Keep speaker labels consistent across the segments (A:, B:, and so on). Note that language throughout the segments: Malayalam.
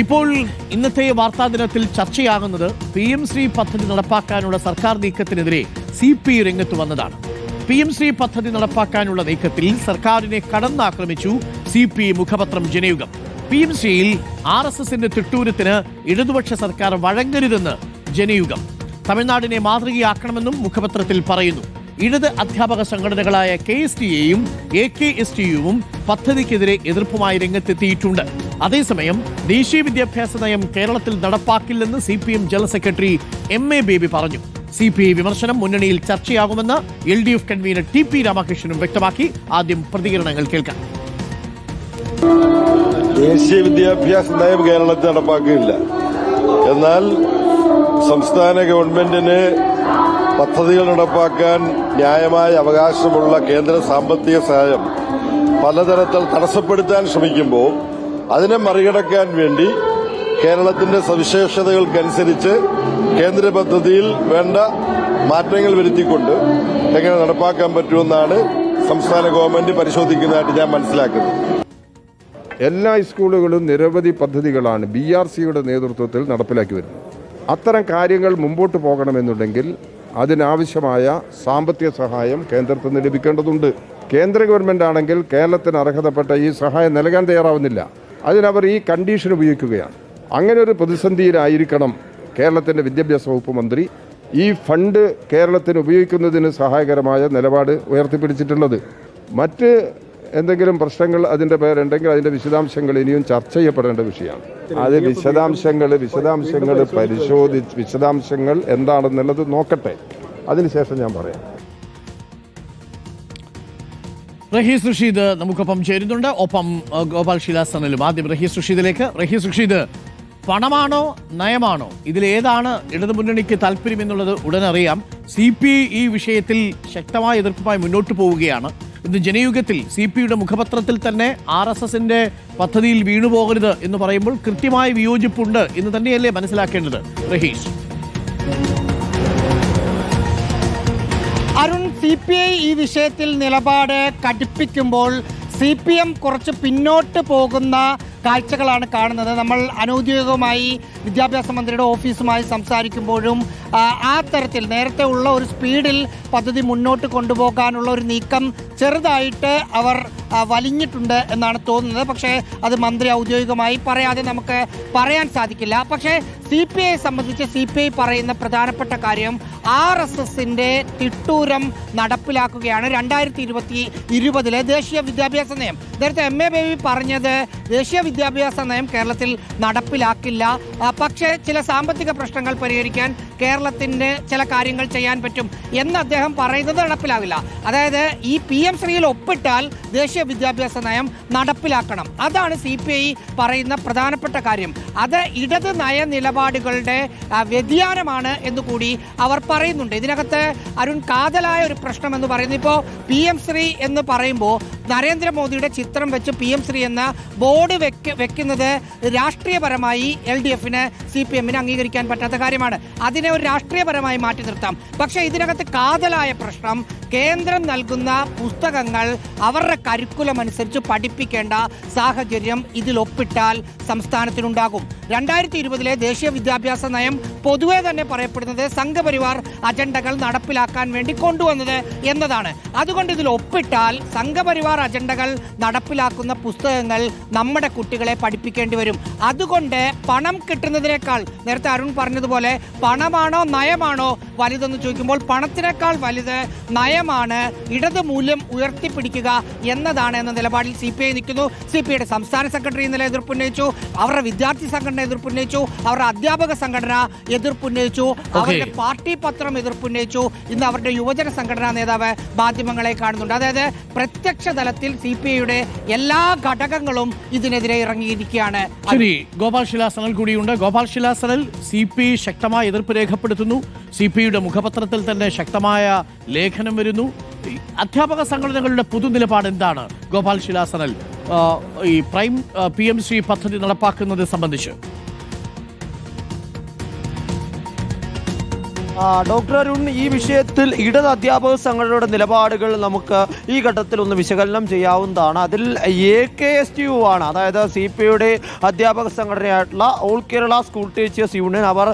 A: ഇപ്പോൾ ഇന്നത്തെ വാർത്താ ദിനത്തിൽ ചർച്ചയാകുന്നത് പി എം ശ്രീ പദ്ധതി നടപ്പാക്കാനുള്ള സർക്കാർ നീക്കത്തിനെതിരെ സി പി രംഗത്ത് വന്നതാണ്. പി എം ശ്രീ പദ്ധതി നടപ്പാക്കാനുള്ള നീക്കത്തിൽ സർക്കാരിനെ കടന്നാക്രമിച്ചു സി പി മുഖപത്രം ജനയുഗം. പി എം ശ്രീയിൽ ആർ എസ് എസിന്റെ തിട്ടൂരത്തിന് ഇടതുപക്ഷ സർക്കാർ വഴങ്ങരുതെന്ന് ജനയുഗം. തമിഴ്നാടിനെ മാതൃകയാക്കണമെന്നും മുഖപത്രത്തിൽ പറയുന്നു. ഇടത് അധ്യാപക സംഘടനകളായ കെ എസ് ടി എയും എ കെ എസ് ടി യുവും പദ്ധതിക്കെതിരെ എതിർപ്പുമായി രംഗത്തെത്തിയിട്ടുണ്ട്. അതേസമയം ദേശീയ വിദ്യാഭ്യാസ നയം കേരളത്തിൽ നടപ്പാക്കില്ലെന്ന് C P M general secretary M A Baby പറഞ്ഞു. സി പി ഐ വിമർശനം മുന്നണിയിൽ ചർച്ചയാകുമെന്ന് L D F convener T P രാമകൃഷ്ണനും വ്യക്തമാക്കി. ആദ്യം പ്രതികരണങ്ങൾ കേൾക്കാം.
B: ദേശീയ വിദ്യാഭ്യാസ നയം കേരളത്തിൽ നടപ്പാക്കില്ല എന്നാൽ സംസ്ഥാന ഗവൺമെന്റിന് പദ്ധതികൾ നടപ്പാക്കാൻ ന്യായമായ അവകാശമുള്ള കേന്ദ്ര സാമ്പത്തിക സഹായം പലതരത്തിൽ തടസ്സപ്പെടുത്താൻ ശ്രമിക്കുമ്പോൾ അതിനെ മറികടക്കാൻ വേണ്ടി കേരളത്തിന്റെ സവിശേഷതകൾക്കനുസരിച്ച് കേന്ദ്ര പദ്ധതിയിൽ വേണ്ട മാറ്റങ്ങൾ വരുത്തിക്കൊണ്ട് എങ്ങനെ നടപ്പാക്കാൻ പറ്റുമെന്നാണ് സംസ്ഥാന ഗവൺമെന്റ് പരിശോധിക്കുന്നതായിട്ട് ഞാൻ മനസ്സിലാക്കുന്നത്.
C: എല്ലാ സ്കൂളുകളും നിരവധി പദ്ധതികളാണ് ബി ആർ സിയുടെ നേതൃത്വത്തിൽ നടപ്പിലാക്കി വരുന്നത്. അത്തരം കാര്യങ്ങൾ മുമ്പോട്ട് പോകണമെന്നുണ്ടെങ്കിൽ അതിനാവശ്യമായ സാമ്പത്തിക സഹായം കേന്ദ്രത്തിൽ നിന്ന് ലഭിക്കേണ്ടതുണ്ട്. കേന്ദ്ര ഗവൺമെന്റ് ആണെങ്കിൽ കേരളത്തിന് അർഹതപ്പെട്ട ഈ സഹായം നൽകാൻ തയ്യാറാവുന്നില്ല. അതിനവർ ഈ കണ്ടീഷൻ ഉപയോഗിക്കുകയാണ്. അങ്ങനെ ഒരു പ്രതിസന്ധിയിലായിരിക്കണം കേരളത്തിന്റെ വിദ്യാഭ്യാസ വകുപ്പ് മന്ത്രി ഈ ഫണ്ട് കേരളത്തിന് ഉപയോഗിക്കുന്നതിന് സഹായകരമായ നിലപാട് ഉയർത്തിപ്പിടിച്ചിട്ടുള്ളത്. മറ്റ് എന്തെങ്കിലും പ്രശ്നങ്ങൾ അതിന്റെ പേരുണ്ടെങ്കിൽ അതിന്റെ വിശദാംശങ്ങൾ ഇനിയും ചർച്ച ചെയ്യപ്പെടേണ്ട വിഷയമാണ്. അത് വിശദാംശങ്ങൾ വിശദാംശങ്ങൾ പരിശോധിച്ച് വിശദാംശങ്ങൾ എന്താണെന്നുള്ളത് നോക്കട്ടെ. അതിനുശേഷം ഞാൻ പറയാം.
A: റഹീസ് റഷീദ് നമുക്കൊപ്പം ചേരുന്നുണ്ട്. ഒപ്പം ഗോപാൽ ശിലാസനലും. ആദ്യം റഹീസ് റഷീദിലേക്ക്. റഹീസ് റഷീദ് പണമാണോ നയമാണോ? ഇതിലേതാണ് ഇടതുമുന്നണിക്ക് താല്പര്യം എന്നുള്ളത് ഉടനറിയാം. സി പി ഈ വിഷയത്തിൽ ശക്തമായ എതിർപ്പുമായി മുന്നോട്ട് പോവുകയാണ്. ഇന്ന് ജനയുഗത്തിൽ സി പിയുടെ മുഖപത്രത്തിൽ തന്നെ ആർ എസ് എസിന്റെ പദ്ധതിയിൽ വീണുപോകരുത് എന്ന് പറയുമ്പോൾ കൃത്യമായ വിയോജിപ്പുണ്ട് എന്ന് തന്നെയല്ലേ മനസ്സിലാക്കേണ്ടത് Rahees?
D: Arun C P I ഈ വിഷയത്തിൽ നിലപാട് കടുപ്പിക്കുമ്പോൾ സി പി എം കുറച്ച് പിന്നോട്ട് പോകുന്ന കാഴ്ചകളാണ് കാണുന്നത്. നമ്മൾ അനൗദ്യോഗികമായി വിദ്യാഭ്യാസ മന്ത്രിയുടെ ഓഫീസുമായി സംസാരിക്കുമ്പോഴും ആ, തരത്തിൽ നേരത്തെ ഉള്ള ഒരു സ്പീഡിൽ പദ്ധതി മുന്നോട്ട് കൊണ്ടുപോകാനുള്ള ഒരു നീക്കം ചെറുതായിട്ട് അവർ വലിഞ്ഞിട്ടുണ്ട് എന്നാണ് തോന്നുന്നത്. പക്ഷേ അത് മന്ത്രി ഔദ്യോഗികമായി പറയാതെ നമുക്ക് പറയാൻ സാധിക്കില്ല. പക്ഷേ സി പി ഐ സംബന്ധിച്ച് സി പി ഐ പറയുന്ന പ്രധാനപ്പെട്ട കാര്യം ആർ എസ് എസിന്റെ തിട്ടൂരം നടപ്പിലാക്കുകയാണ് രണ്ടായിരത്തി ഇരുപത്തി ഇരുപതിലെ ദേശീയ വിദ്യാഭ്യാസ നയം. നേരത്തെ എം എ ബേബി പറഞ്ഞത് ദേശീയ വിദ്യാഭ്യാസ നയം കേരളത്തിൽ നടപ്പിലാക്കില്ല. പക്ഷേ ചില സാമ്പത്തിക പ്രശ്നങ്ങൾ പരിഹരിക്കാൻ കേരളത്തിന് ചില കാര്യങ്ങൾ ചെയ്യാൻ പറ്റും എന്ന് അദ്ദേഹം പറയുന്നത് നടപ്പിലാവില്ല. അതായത് ഈ പി എം ശ്രീയിൽ ഒപ്പിട്ടാൽ ദേശീയ വിദ്യാഭ്യാസ നയം നടപ്പിലാക്കണം. അതാണ് സി പി ഐ പറയുന്ന പ്രധാനപ്പെട്ട കാര്യം. അത് ഇടത് നയ നിലപാടുകളുടെ വ്യതിയാനമാണ് എന്ന് കൂടി അവർ പറയുന്നുണ്ട്. ഇതിനകത്ത് അരുൺ കാതലായ ഒരു പ്രശ്നം എന്ന് പറയുന്നത് ഇപ്പോൾ പി എം ശ്രീ എന്ന് പറയുമ്പോൾ നരേന്ദ്രമോദിയുടെ ചിത്രം വെച്ച് പി എം ശ്രീ എന്ന ബോർഡ് വെക്ക് വെക്കുന്നത് രാഷ്ട്രീയപരമായി എൽ ഡി എഫിന് സി പി എമ്മിന് അംഗീകരിക്കാൻ പറ്റാത്ത കാര്യമാണ്. അതിനെ ഒരു രാഷ്ട്രീയപരമായി മാറ്റി നിർത്താം. പക്ഷേ ഇതിനകത്ത് കാതലായ പ്രശ്നം കേന്ദ്രം നൽകുന്ന പുസ്തകങ്ങൾ അവരുടെ കരിക്കുലം അനുസരിച്ച് പഠിപ്പിക്കേണ്ട സാഹചര്യം ഇതിലൊപ്പിട്ടാൽ സംസ്ഥാനത്തിനുണ്ടാകും. രണ്ടായിരത്തി ഇരുപതിലെ ദേശീയ വിദ്യാഭ്യാസ നയം പൊതുവെ തന്നെ പറയപ്പെടുന്നത് സംഘപരിവാർ അജണ്ടകൾ നടപ്പിലാക്കാൻ വേണ്ടി കൊണ്ടുവന്നത് എന്നതാണ്. അതുകൊണ്ട് ഇതിൽ ഒപ്പിട്ടാൽ സംഘപരിവാർ അജണ്ടകൾ നടപ്പിലാക്കുന്ന പുസ്തകങ്ങൾ നമ്മുടെ കുട്ടികളെ പഠിപ്പിക്കേണ്ടി വരും. അതുകൊണ്ട് പണം കിട്ടുന്നതിനേക്കാൾ നേരത്തെ അരുൺ പറഞ്ഞതുപോലെ പണമാണോ നയമാണോ വലുതെന്ന് ചോദിക്കുമ്പോൾ പണത്തിനേക്കാൾ വലുത് നയമാണ് ഇടത് മൂല്യം ഉയർത്തിപ്പിടിക്കുക എന്നതാണ് എന്ന നിലപാടിൽ സി പി ഐ നിൽക്കുന്നു. സി പി ഐയുടെ സംസ്ഥാന സെക്രട്ടറി ഇന്നലെ എതിർപ്പുന്നയിച്ചു അവരുടെ വിദ്യാർത്ഥി സംഘടന എതിർപ്പുന്നയിച്ചു അവരുടെ അധ്യാപക സംഘടന എതിർപ്പുന്നയിച്ചു അവരുടെ പാർട്ടി പത്രം എതിർപ്പുന്നയിച്ചു ഇന്ന് അവരുടെ യുവജന സംഘടനാ നേതാവ് മാധ്യമങ്ങളെ കാണുന്നുണ്ട്. അതായത് പ്രത്യക്ഷ തലത്തിൽ സി പി ഐയുടെ എല്ലാ ഘടകങ്ങളും ഇതിനെതിരെ ഇറങ്ങിയിരിക്കുകയാണ്.
A: ശരി ഗോപാൽ ശിലാസനൽ കൂടിയുണ്ട്. ഗോപാൽ ശിലാസനൽ സി പി ഐ ശക്തമായ എതിർപ്പ് രേഖപ്പെടുത്തുന്നു. സി പി ഐയുടെ മുഖപത്രത്തിൽ തന്നെ ശക്തമായ ലേഖനം വരുന്നു. അധ്യാപക സംഘടനകളുടെ പൊതു നിലപാട് എന്താണ് ഗോപാൽ ശിലാസനൽ? ഈ പ്രൈം പി എം സി പദ്ധതി നടപ്പാക്കുന്നത് സംബന്ധിച്ച്.
E: ഡോക്ടർ അരുൺ ഈ വിഷയത്തിൽ ഇടത് അധ്യാപക സംഘടനയുടെ നിലപാടുകൾ നമുക്ക് ഈ ഘട്ടത്തിൽ ഒന്ന് വിശകലനം ചെയ്യാവുന്നതാണ്. അതിൽ A K S T U ആണ്. അതായത് സി പി ഐയുടെ അധ്യാപക സംഘടനയായിട്ടുള്ള all Kerala school teachers union. അവർ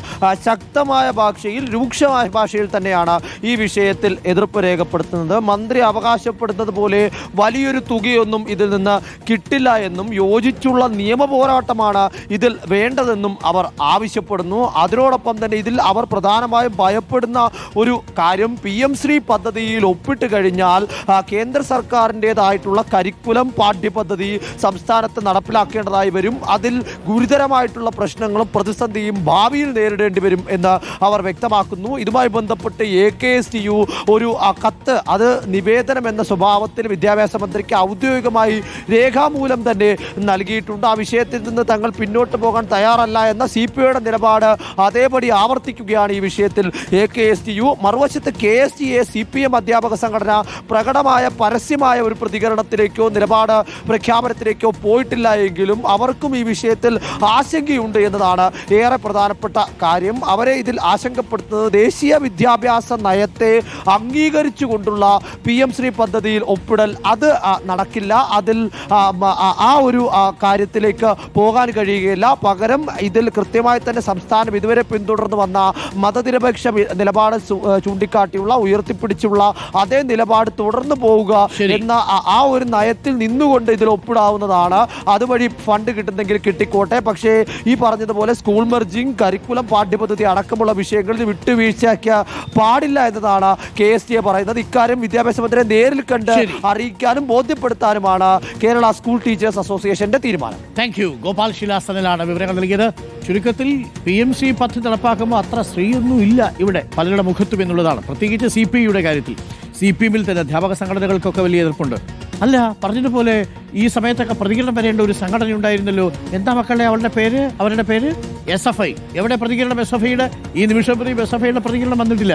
E: ശക്തമായ ഭാഷയിൽ രൂക്ഷമായ ഭാഷയിൽ തന്നെയാണ് ഈ വിഷയത്തിൽ എതിർപ്പ് രേഖപ്പെടുത്തുന്നത്. മന്ത്രി അവകാശപ്പെടുന്നത് പോലെ വലിയൊരു തുകയൊന്നും ഇതിൽ നിന്ന് കിട്ടില്ല എന്നും യോജിച്ചുള്ള നിയമ പോരാട്ടമാണ് ഇതിൽ വേണ്ടതെന്നും അവർ ആവശ്യപ്പെടുന്നു. അതിനോടൊപ്പം തന്നെ ഇതിൽ അവർ പ്രധാനമായും ഭയപ്പെടുന്ന ഒരു കാര്യം പി എം ശ്രീ പദ്ധതിയിൽ ഒപ്പിട്ട് കഴിഞ്ഞാൽ കേന്ദ്ര സർക്കാരിന്റെതായിട്ടുള്ള കരിക്കുലം പാഠ്യപദ്ധതി സംസ്ഥാനത്ത് നടപ്പിലാക്കേണ്ടതായി വരും. അതിൽ ഗുരുതരമായിട്ടുള്ള പ്രശ്നങ്ങളും പ്രതിസന്ധിയും ഭാവിയിൽ നേരിടേണ്ടി വരും എന്ന് അവർ വ്യക്തമാക്കുന്നു. ഇതുമായി ബന്ധപ്പെട്ട് A K S T U ഒരു കത്ത് അത് നിവേദനം എന്ന സ്വഭാവത്തിൽ വിദ്യാഭ്യാസ മന്ത്രിക്ക് ഔദ്യോഗികമായി രേഖാമൂലം തന്നെ നൽകിയിട്ടുണ്ട്. ആ വിഷയത്തിൽ നിന്ന് തങ്ങൾ പിന്നോട്ട് പോകാൻ തയ്യാറല്ല എന്ന സി പി ഐയുടെ നിലപാട് അതേപടി ആവർത്തിക്കുകയാണ് ഈ വിഷയത്തിൽ A K S T U. മറുവശത്ത് K S T A C P M അധ്യാപക സംഘടന പ്രകടമായ പരസ്യമായ ഒരു പ്രതികരണത്തിലേക്കോ നിലപാട് പ്രഖ്യാപനത്തിലേക്കോ പോയിട്ടില്ല എങ്കിലും അവർക്കും ഈ വിഷയത്തിൽ ആശങ്കയുണ്ട് എന്നതാണ് ഏറെ പ്രധാനപ്പെട്ട കാര്യം. അവരെ ഇതിൽ ആശങ്കപ്പെടുത്തുന്നത് ദേശീയ വിദ്യാഭ്യാസ നയത്തെ അംഗീകരിച്ചുകൊണ്ടുള്ള പി എം ശ്രീ പദ്ധതിയിൽ ഒപ്പിടൽ. അത് നടക്കില്ല. അതിൽ ആ, ഒരു കാര്യത്തിലേക്ക് പോകാൻ കഴിയുകയില്ല. പകരം ഇതിൽ കൃത്യമായി തന്നെ സംസ്ഥാനം ഇതുവരെ പിന്തുടർന്നു വന്ന മതനിരപേക്ഷ നിലപാട് ചൂണ്ടിക്കാട്ടിയുള്ള ഉയർത്തിപ്പിടിച്ചുള്ള അതേ നിലപാട് തുടർന്നു പോവുക എന്ന ആ- ഒരു നയത്തിൽ നിന്നുകൊണ്ട് ഇതിൽ ഒപ്പിടാവുന്നതാണ്. അതുവഴി ഫണ്ട് കിട്ടുന്നെങ്കിൽ കിട്ടിക്കോട്ടെ. പക്ഷേ ഈ പറഞ്ഞതുപോലെ സ്കൂൾ മെർജിങ് കരിക്കുലം പാഠ്യപദ്ധതി അടക്കമുള്ള വിഷയങ്ങളിൽ വിട്ടുവീഴ്ചയാക്കിയ പാടില്ല എന്നതാണ് കെ എസ് ടി എ പറയുന്നത്. ഇക്കാര്യം വിദ്യാഭ്യാസ മന്ത്രിയെ നേരിൽ കണ്ട്. അറിയിക്കാനും ബോധ്യപ്പെടുത്താനുമാണ് കേരള സ്കൂൾ ടീച്ചേഴ്സ് അസോസിയേഷന്റെ തീരുമാനം.
A: Thank you. ഗോപാൽ ശിലാസനിലാണ് വിവരങ്ങൾ നൽകിയത്. ചുരുക്കത്തിൽ പി എം സി പദ്ധതി നടപ്പാക്കുമ്പോൾ അത്ര സ്ത്രീയൊന്നും ഇല്ല ഇവിടെ പലരുടെ മുഖത്തും എന്നുള്ളതാണ്. പ്രത്യേകിച്ച് സി പി ഐയുടെ കാര്യത്തിൽ. സി പി എമ്മിൽ തന്നെ അധ്യാപക സംഘടനകൾക്കൊക്കെ വലിയ എതിർപ്പുണ്ട്. അല്ല പറഞ്ഞതുപോലെ ഈ സമയത്തൊക്കെ പ്രതികരണം വരേണ്ട ഒരു സംഘടന ഉണ്ടായിരുന്നല്ലോ എന്താ മക്കളെ അവളുടെ പേര്? അവരുടെ പേര്? എസ് എഫ് ഐ എവിടെ പ്രതികരണം? എസ് എഫ് ഐയുടെ ഈ നിമിഷം വരെയും എസ് എഫ് ഐയുടെ പ്രതികരണം വന്നിട്ടില്ല.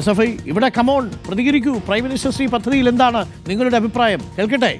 A: എസ് എഫ് ഐ ഇവിടെ കമോൺ പ്രതികരിക്കൂ. പ്രൈം മിനിസ്റ്റർ ശ്രീ പദ്ധതിയിൽ എന്താണ് നിങ്ങളുടെ അഭിപ്രായം? കേൾക്കട്ടെ?